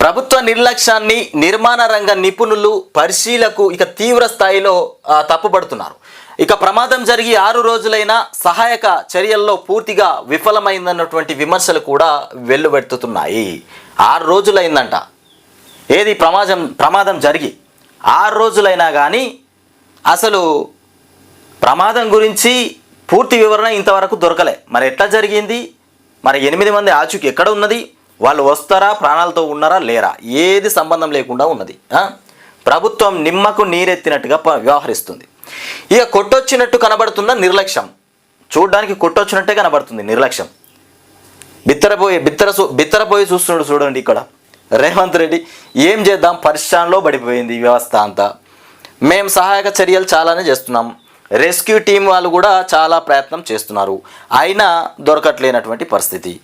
ప్రభుత్వ నిర్లక్ష్యాన్ని నిర్మాణ రంగ నిపుణులు పరిశీలకు ఇక తీవ్ర స్థాయిలో తప్పుపడుతున్నారు. ఇక ప్రమాదం జరిగి ఆరు రోజులైన సహాయక చర్యల్లో పూర్తిగా విఫలమైందన్నటువంటి విమర్శలు కూడా వెల్లువెత్తుతున్నాయి. ఆరు రోజులైందంట. ఏది ప్రమాదం ప్రమాదం జరిగి ఆరు రోజులైనా కానీ అసలు ప్రమాదం గురించి పూర్తి వివరణ ఇంతవరకు దొరకలే. మరి ఎట్లా జరిగింది? మరి ఎనిమిది మంది ఆచూకీ ఎక్కడ ఉన్నది? వాళ్ళు వస్తారా ప్రాణాలతో ఉన్నారా లేరా? ఏది సంబంధం లేకుండా ఉన్నది ప్రభుత్వం నిమ్మకు నీరెత్తినట్టుగా వ్యవహరిస్తుంది. ఇక కొట్టొచ్చినట్టు కనబడుతున్న నిర్లక్ష్యం. చూడడానికి కొట్టొచ్చినట్టే కనబడుతుంది నిర్లక్ష్యం. బిత్తరపోయి బిత్తర చూ- బిత్తరపోయి చూస్తున్నాడు చూడండి ఇక్కడ. రేవంత్ రెడ్డి ఏం చేద్దాం? పరిశ్రమలో పడిపోయింది వ్యవస్థ అంతా. మేము సహాయక చర్యలు చాలానే చేస్తున్నాం. రెస్క్యూ టీం వాళ్ళు కూడా చాలా ప్రయత్నం చేస్తున్నారు. అయినా దొరకట్లేనటువంటి పరిస్థితి.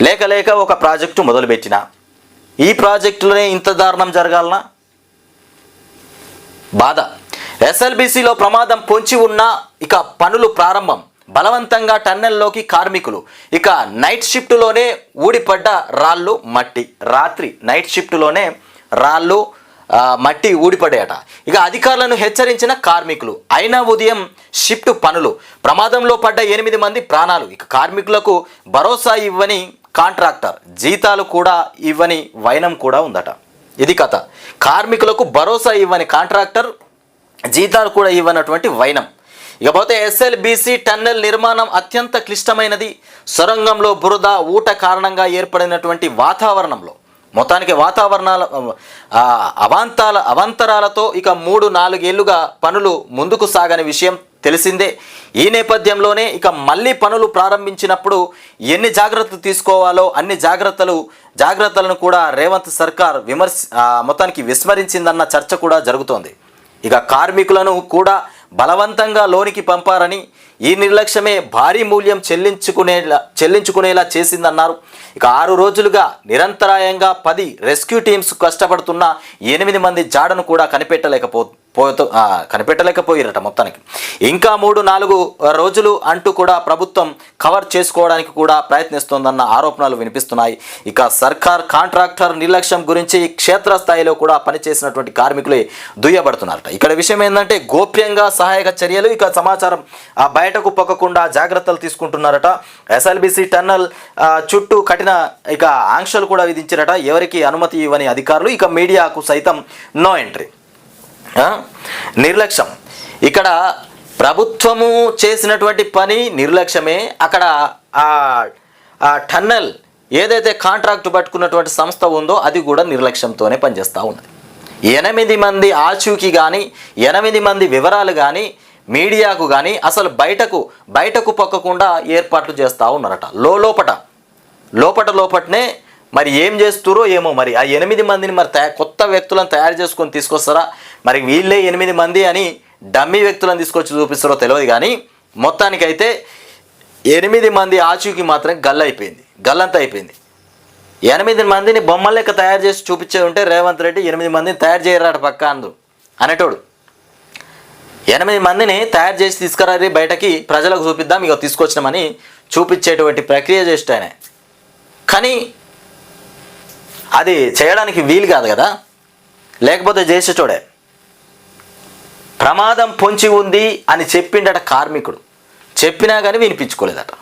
లేక లేక ఒక ప్రాజెక్టు మొదలుపెట్టిన? ఈ ప్రాజెక్టులోనే ఇంత దారుణం జరగాలనా? బాధ. ఎస్ఎల్బిసిలో ప్రమాదం పొంచి ఉన్న ఇక పనులు ప్రారంభం. బలవంతంగా టన్నెల్లోకి కార్మికులు. ఇక నైట్ షిఫ్ట్లోనే ఊడిపడ్డ రాళ్ళు మట్టి. రాత్రి నైట్ షిఫ్ట్లోనే రాళ్ళు మట్టి ఊడిపడేట ఇక అధికారులను హెచ్చరించిన కార్మికులు. అయినా ఉదయం షిఫ్ట్ పనులు. ప్రమాదంలో పడ్డ ఎనిమిది మంది ప్రాణాలు. ఇక కార్మికులకు భరోసా ఇవ్వని కాంట్రాక్టర్ జీతాలు కూడా ఇవ్వని వైనం కూడా ఉందట. ఇది కథ. కార్మికులకు భరోసా ఇవ్వని కాంట్రాక్టర్ జీతాలు కూడా ఇవ్వనటువంటి వైనం. ఇకపోతే ఎస్ఎల్బిసి టన్నెల్ నిర్మాణం అత్యంత క్లిష్టమైనది. సొరంగంలో బురద ఊట కారణంగా ఏర్పడినటువంటి వాతావరణంలో. మొత్తానికి వాతావరణాల అవాంతాల అవాంతరాలతో ఇక మూడు నాలుగేళ్ళుగా పనులు ముందుకు సాగని విషయం తెలిసిందే. ఈ నేపథ్యంలోనే ఇక మళ్ళీ పనులు ప్రారంభించినప్పుడు ఎన్ని జాగ్రత్తలు తీసుకోవాలో అన్ని జాగ్రత్తలు జాగ్రత్తలను కూడా రేవంత్ సర్కార్ విమర్శ మొత్తానికి విస్మరించిందన్న చర్చ కూడా జరుగుతోంది. ఇక కార్మికులను కూడా బలవంతంగా లోనికి పంపారని ఈ నిర్లక్ష్యమే భారీ మూల్యం చెల్లించుకునేలా చెల్లించుకునేలా చేసిందన్నారు. ఇక ఆరు రోజులుగా నిరంతరాయంగా పది రెస్క్యూ టీమ్స్ కష్టపడుతున్న ఎనిమిది మంది జాడను కూడా కనిపెట్టలేకపోతుంది పోతూ ఆ, కనిపెట్టలేకపోయారట మొత్తానికి. ఇంకా మూడు నాలుగు రోజులు అంటూ కూడా ప్రభుత్వం కవర్ చేసుకోవడానికి కూడా ప్రయత్నిస్తోందన్న ఆరోపణలు వినిపిస్తున్నాయి. ఇక సర్కార్ కాంట్రాక్టర్ నిర్లక్ష్యం గురించి క్షేత్రస్థాయిలో కూడా పనిచేసినటువంటి కార్మికులే దుయ్యబడుతున్నారట. ఇక్కడ విషయం ఏంటంటే గోప్యంగా సహాయక చర్యలు ఇక సమాచారం బయటకు పొక్కకుండా జాగ్రత్తలు తీసుకుంటున్నారట. ఎస్ఎల్బిసి టన్నల్ చుట్టూ కఠిన ఇక ఆంక్షలు కూడా విధించారట. ఎవరికి అనుమతి ఇవ్వని అధికారులు ఇక మీడియాకు సైతం నో ఎంట్రీ. నిర్లక్ష్యం. ఇక్కడ ప్రభుత్వము చేసినటువంటి పని నిర్లక్ష్యమే. అక్కడ ఆ టన్నెల్ ఏదైతే కాంట్రాక్ట్ పట్టుకున్నటువంటి సంస్థ ఉందో అది కూడా నిర్లక్ష్యంతోనే పనిచేస్తూ ఉన్నది ఎనిమిది మంది ఆచూకీ కానీ ఎనిమిది మంది వివరాలు కానీ మీడియాకు కానీ అసలు బయటకు బయటకు పొక్కకుండా ఏర్పాట్లు చేస్తూ ఉన్నారట. లో లోపట లోపట లోపటనే మరి ఏం చేస్తురో ఏమో మరి ఆ ఎనిమిది మందిని మరి కొత్త వ్యక్తులను తయారు చేసుకొని తీసుకొస్తారా? మరి వీళ్ళే ఎనిమిది మంది అని డమ్మీ వ్యక్తులను తీసుకొచ్చి చూపిస్తారో తెలియదు కానీ మొత్తానికైతే ఎనిమిది మంది ఆచూకీ మాత్రం గల్ అయిపోయింది గల్లంతా అయిపోయింది. ఎనిమిది మందిని బొమ్మల లెక్క తయారు చేసి చూపించే ఉంటే రేవంత్ రెడ్డి ఎనిమిది మందిని తయారు చేయరాడు పక్క అందు అనేటోడు. ఎనిమిది మందిని తయారు చేసి తీసుకురారి బయటకి ప్రజలకు చూపిద్దాం ఇక తీసుకొచ్చినామని చూపించేటువంటి ప్రక్రియ చేస్తే కానీ అది చేయడానికి వీలు కాదు కదా. లేకపోతే చేసేటోడే. ప్రమాదం పొంచి ఉంది అని చెప్పిండట కార్మికుడు. చెప్పినా కానీ వినిపించుకోలేదట.